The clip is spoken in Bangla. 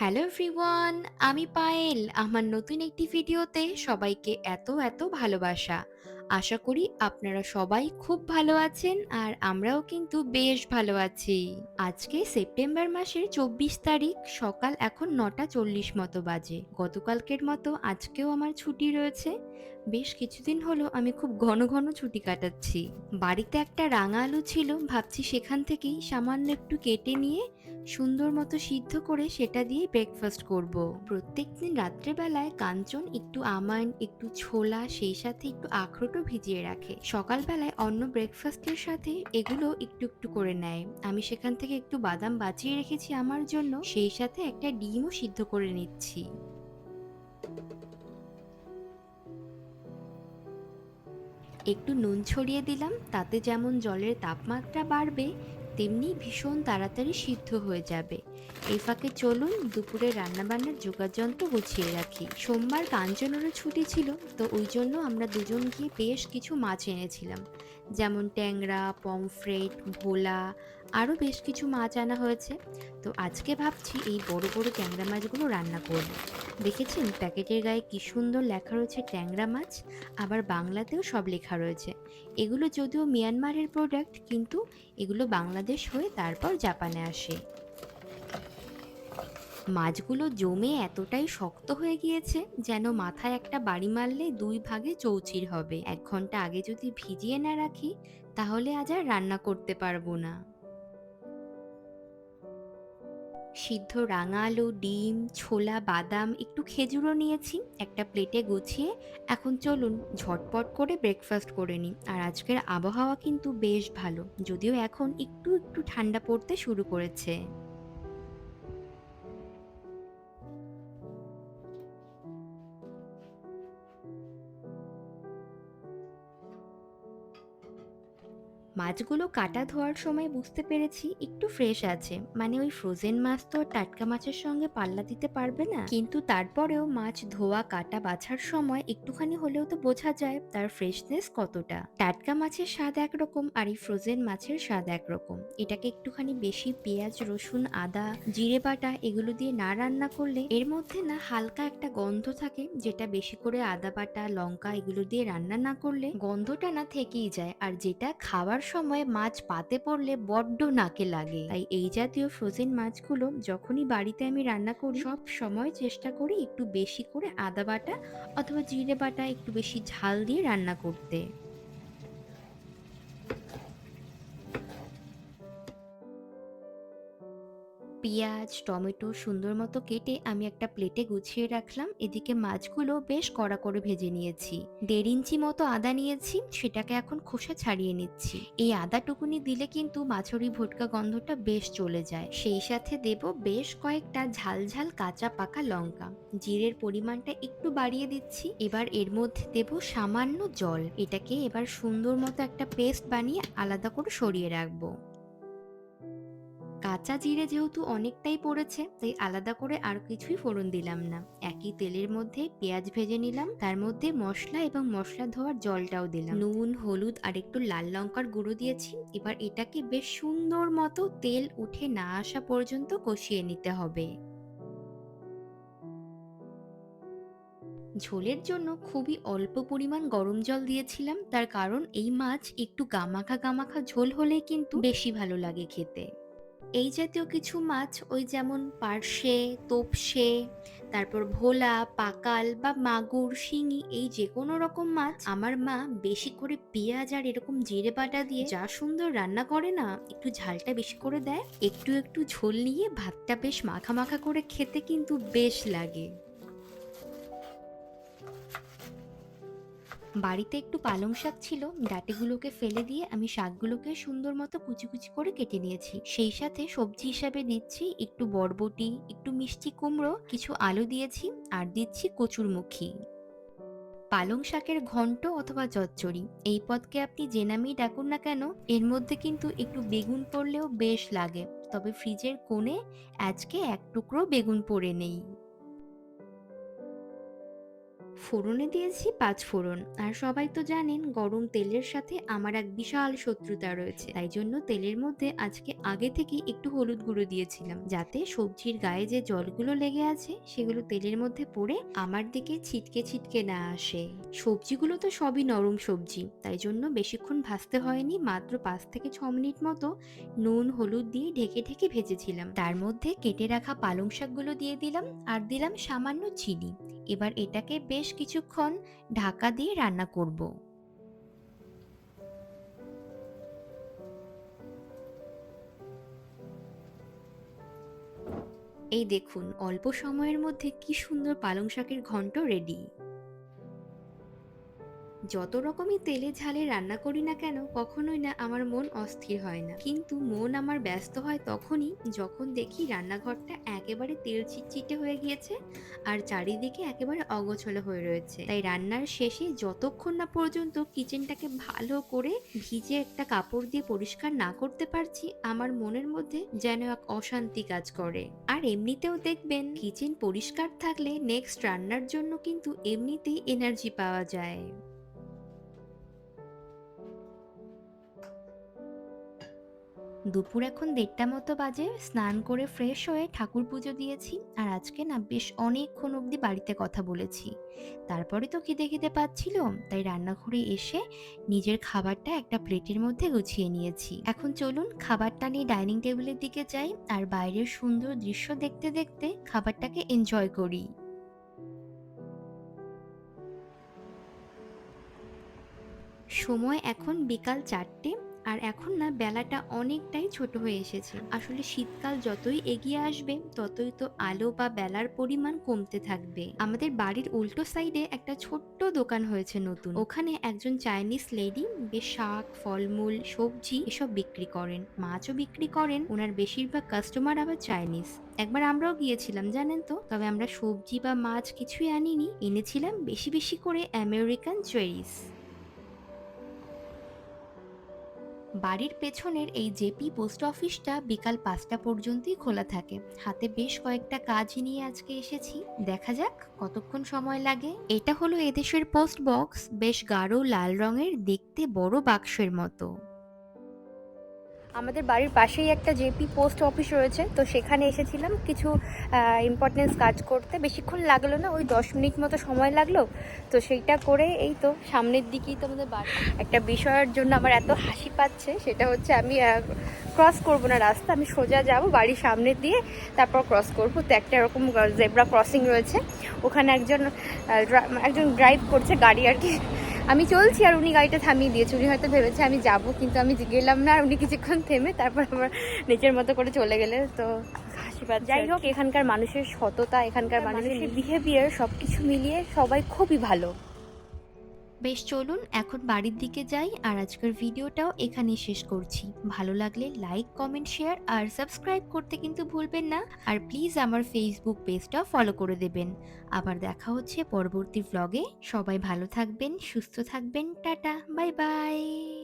হ্যালো এভরিওয়ান, আমি পায়েল। আমার নতুন একটি ভিডিওতে সবাইকে এত এত ভালোবাসা। আশা করি আপনারা সবাই খুব ভালো আছেন আর আমরাও কিন্তু বেশ ভালো আছি। আজকে সেপ্টেম্বর মাসের চব্বিশ তারিখ, সকাল এখন নটা চল্লিশ মতো বাজে। গতকালকের মতো আজকেও আমার ছুটি রয়েছে। বেশ কিছুদিন হলো আমি খুব ঘন ঘন ছুটি কাটাচ্ছি। বাড়িতে একটা রাঙা আলু ছিল, ভাবছি সেখান থেকেই সামান্য একটু কেটে নিয়ে সুন্দর মতো সিদ্ধ করে সেটা দিয়ে ব্রেকফাস্ট করব। প্রত্যেক দিন রাত্রেবেলায় কাঞ্চন একটু আমাইন একটু ছোলা, সেই সাথে একটু আখরোটও ভিজিয়ে রাখে। সকালবেলায় অন্য ব্রেকফাস্টের সাথে এগুলো একটু একটু করে নেয়। আমি সেখান থেকে একটু বাদাম বাঁচিয়ে রেখেছি আমার জন্য, সেই সাথে একটা ডিমও সিদ্ধ করে নিচ্ছি। একটু নুন ছড়িয়ে দিলাম, তাতে যেমন জলের তাপমাত্রা বাড়বে তেমনি ভীষণ তাড়াতাড়ি সিদ্ধ হয়ে যাবে। এই ফাঁকে চলুন, দুপুরে রান্নাবান্নার যোগাযন্ত্র গুছিয়ে রাখি। সোমবার কাঞ্চনেরও ছুটি ছিল, তো ওই জন্য আমরা দুজন গিয়ে বেশ কিছু মাছ এনেছিলাম। যেমন ট্যাংরা, পমফ্রেট, ভোলা, আরও বেশ কিছু মাছ আনা হয়েছে। তো আজকে ভাবছি এই বড় বড় ট্যাংরা মাছগুলো রান্না করব। দেখেছেন প্যাকেটের গায়ে কি সুন্দর লেখা রয়েছে ট্যাংরা মাছ? আবার বাংলাতেও সব লেখা রয়েছে। এগুলো যদিও মিয়ানমারের প্রোডাক্ট কিন্তু এগুলো বাংলাদেশ হয়ে তারপর জাপানে আসে। মাছগুলো জমে এতটাই শক্ত হয়ে গিয়েছে যেন মাথায় একটা বাড়ি মারলে দুই ভাগে চৌচির হবে। এক ঘণ্টা আগে যদি ভিজিয়ে না রাখি, তাহলে আজ আর রান্না করতে পারব না। সিদ্ধ রাঙা আলু ডিম, ছোলা, বাদাম, একটু খেজুরও নিয়েছি, একটা প্লেটে গুছিয়ে। এখন চলুন, ঝটপট করে ব্রেকফাস্ট করে নিই। আর আজকের আবহাওয়া কিন্তু বেশ ভালো, যদিও এখন একটু একটু ঠান্ডা পড়তে শুরু করেছে। মাছগুলো কাটা ধোয়ার সময় বুঝতে পেরেছি একটু ফ্রেশ আছে। মানে ওই ফ্রোজেন মাছ তো টাটকা মাছের সঙ্গে পাল্লা দিতে পারবে না। কিন্তু তারপরেও মাছ ধোয়া, কাটা, বাছার সময় একটুখানি হলেও তো বোঝা যায় তার ফ্রেশনেস কতটা। টাটকা মাছের স্বাদ একরকম আর এই ফ্রোজেন মাছের স্বাদ একরকম। এটাকে একটুখানি বেশি পেঁয়াজ, রসুন, আদা, জিরে বাটা এগুলো দিয়ে না রান্না করলে এর মধ্যে না হালকা একটা গন্ধ থাকে, যেটা বেশি করে আদা বাটা, লঙ্কা এগুলো দিয়ে রান্না না করলে গন্ধটা না থেকেই যায়। আর যেটা খাওয়ার সময় মাছ পাতে পড়লে বড্ড নাকে লাগে। তাই এই জাতীয় ফ্রোজেন মাছগুলো যখনই বাড়িতে আমি রান্না করি, সব সময় চেষ্টা করি একটু বেশি করে আদা বাটা অথবা জিরে বাটা একটু বেশি ঝাল দিয়ে রান্না করতে। পেঁয়াজ, টমেটো সুন্দর মতো কেটে আমি একটা প্লেটে গুছিয়ে রাখলাম। এদিকে মাছগুলো বেশ কড়া করে ভেজে নিয়েছি। দেড় ইঞ্চি মতো আদা নিয়েছি, সেটাকে এখন খোসা ছাড়িয়ে নিচ্ছি। এই আদাটুকুনি দিলে কিন্তু মাছরি ভুটকা গন্ধটা বেশ চলে যায়। সেই সাথে দেব বেশ কয়েকটা ঝাল ঝাল কাঁচা পাকা লঙ্কা। জিরের পরিমাণটা একটু বাড়িয়ে দিচ্ছি। এবার এর মধ্যে দেব সামান্য জল। এটাকে এবার সুন্দর মতো একটা পেস্ট বানিয়ে আলাদা করে সরিয়ে রাখব। কাঁচা জিরে যেহেতু অনেকটাই পড়েছে, তাই আলাদা করে আর কিছুই ফোড়ন দিলাম না। একই তেলের মধ্যে পেঁয়াজ ভেজে নিলাম, তার মধ্যে মশলা এবং মশলা ধোয়ার জলটাও দিলাম। নুন, হলুদ আর একটু লাল লঙ্কার গুঁড়ো দিয়েছি। এবার এটাকে বেশ সুন্দর মতো তেল উঠে না আসা পর্যন্ত কষিয়ে নিতে হবে। ঝোলের জন্য খুবই অল্প পরিমাণ গরম জল দিয়েছিলাম, তার কারণ এই মাছ একটু গামাখা গামাখা ঝোল হলে কিন্তু বেশি ভালো লাগে খেতে। এই জাতীয় কিছু মাছ, ওই যেমন পার্শে, তোপসে, তারপর ভোলা, পাকাল বা মাগুর, শিঙি, এই যে কোনো রকম মাছ আমার মা বেশি করে পেঁয়াজ আর এরকম জিরে বাটা দিয়ে যা সুন্দর রান্না করে না, একটু ঝালটা বেশি করে দেয়। একটু একটু ঝোল নিয়ে ভাতটা বেশ মাখা মাখা করে খেতে কিন্তু বেশ লাগে। বাড়িতে একটু পালং শাক ছিল, ডাঁটিগুলোকে ফেলে দিয়ে আমি শাকগুলোকে সুন্দর মতো কুচি কুচি করে কেটে নিয়েছি। সেই সাথে সবজি হিসাবে দিচ্ছি একটু বরবটি, একটু মিষ্টি কুমড়ো, কিছু আলু দিয়েছি আর দিচ্ছি কচুরমুখী। পালং শাকের ঘন্ট অথবা চচ্চড়ি, এই পদকে আপনি যে নামেই ডাকুন না কেন, এর মধ্যে কিন্তু একটু বেগুন পড়লেও বেশ লাগে। তবে ফ্রিজের কোণে আজকে এক টুকরো বেগুন পড়ে নেই। ফোড়নে দিয়েছি পাঁচ ফোড়ন। আর সবাই তো জানেন গরম তেলের সাথে আমার এক বিশাল শত্রুতা রয়েছে। তাই জন্য তেলের মধ্যে আজকে আগে থেকে একটু হলুদ গুঁড়ো দিয়েছিলাম। যাতে সবজির গায়ে যে জলগুলো লেগে আছে সেগুলো তেলের মধ্যে পড়ে আমার দিকে ছিটকে ছিটকে না আসে। সবজিগুলো তো সবই নরম সবজি। তাই জন্য বেশিক্ষণ ভাজতে হয়নি, মাত্র পাঁচ থেকে ছ মিনিট মতো নুন, হলুদ দিয়ে ঢেকে ঢেকে ভেজেছিলাম। তার মধ্যে কেটে রাখা পালং শাকগুলো দিয়ে দিলাম। আর দিলাম সামান্য চিনি। এবার এটাকে বেশ কিছুক্ষণ ঢাকা দিয়ে রান্না করব। এই দেখুন, অল্প সময়ের মধ্যে কি সুন্দর পালং শাকের ঘন্ট রেডি যত রকমই তেলে ঝালে রান্না করি না কেন, কখনোই না আমার মন অস্থির হয় না। কিন্তু মন আমার ব্যস্ত হয় তখনই যখন দেখি রান্নাঘরটা একেবারে তেল চিটচিটে হয়ে গিয়েছে আর চারিদিকে একেবারে অগোছলো হয়ে রয়েছে। তাই রান্নার শেষে যতক্ষণ না পর্যন্ত কিচেনটাকে ভালো করে ভিজে একটা কাপড় দিয়ে পরিষ্কার না করতে পারছি, আমার মনের মধ্যে যেন এক অশান্তি কাজ করে। আর এমনিতেও দেখবেন, কিচেন পরিষ্কার থাকলে নেক্সট রান্নার জন্য কিন্তু এমনিতেই এনার্জি পাওয়া যায়। দুপুর এখন দেড়টা মতো বাজে, স্নান করে ফ্রেশ হয়ে ঠাকুর পুজো দিয়েছি আর আজকে না বেশ অনেকক্ষণ অবধি বাড়িতে কথা বলেছি। তারপরে তো খিদে খিদে পাচ্ছিল, তাই রান্নাঘরে এসে নিজের খাবারটা একটা প্লেটের মধ্যে গুছিয়ে নিয়েছি। এখন চলুন খাবারটা নিয়ে ডাইনিং টেবিলের দিকে যাই আর বাইরের সুন্দর দৃশ্য দেখতে দেখতে খাবারটাকে এনজয় করি। সময় এখন বিকাল চারটে আর এখন না বেলাটা অনেকটাই ছোট হয়ে এসেছে। আসলে শীতকাল যতই এগিয়ে আসবে, ততই তো আলো বা বেলার পরিমাণ কমতে থাকবে। আমাদের বাড়ির উল্টো সাইডে একটা ছোট্ট দোকান হয়েছে নতুন। ওখানে একজন চাইনিজ লেডি বেশ শাক, ফলমূল, সবজি এসব বিক্রি করেন। মাছও বিক্রি করেন। ওনার বেশিরভাগ কাস্টমার আবার চাইনিজ। একবার আমরাও গিয়েছিলাম, জানেন তো? তবে আমরা সবজি বা মাছ কিছুই আনিনি। এনেছিলাম বেশি বেশি করে আমেরিকান চেরিস বাড়ির পেছনের এই জেপি পোস্ট অফিসটা বিকাল পাঁচটা পর্যন্তই খোলা থাকে। হাতে বেশ কয়েকটা কাজ নিয়ে আজকে এসেছি। দেখা যাক কতক্ষণ সময় লাগে। এটা হলো এদেশের পোস্ট বক্স, বেশ গাঢ় লাল রঙের, দেখতে বড় বাক্সের মতো। আমাদের বাড়ির পাশেই একটা জেপি পোস্ট অফিস রয়েছে, তো সেখানে এসেছিলাম। কিছু ইম্পর্টেন্স কাজ করতে। বেশিক্ষণ লাগল না, ওই দশ মিনিট মতো সময় লাগল। তো সেইটা করে এই তো সামনের দিকেই তো আমাদের বাড়ি। একটা বিষয়ের জন্য আমার এত হাসি পাচ্ছে, সেটা হচ্ছে আমি ক্রস করব না রাস্তা। আমি সোজা যাব বাড়ির সামনে দিয়ে, তারপর ক্রস করব। তো একটা এরকম জেব্রা ক্রসিং রয়েছে। ওখানে একজন একজন ড্রাইভ করছে গাড়ি আর কি। আমি চলছি আর উনি গাড়িটা থামিয়ে দিয়েছে। উনি হয়তো ভেবেছে আমি যাব কিন্তু আমি গেলাম না আর উনি কিছুক্ষণ থেমে তারপর আমার নিজের মতো করে চলে গেলে। তো আশীর্বাদ যাই হোক এখানকার মানুষের সততা এখানকার মানুষের বিহেভিয়ার সব কিছু মিলিয়ে সবাই খুবই ভালো। বেশ চলুন এখন বাড়ির দিকে যাই আর আজকের ভিডিওটাও এখানে শেষ করছি। ভালো লাগলে লাইক কমেন্ট শেয়ার আর সাবস্ক্রাইব করতে কিন্তু ভুলবেন না। আর প্লিজ আমার ফেসবুক পেজটা ফলো করে দেবেন। আবার দেখা হচ্ছে পরবর্তী ভ্লগে সবাই ভালো থাকবেন, সুস্থ থাকবেন। Tata bye bye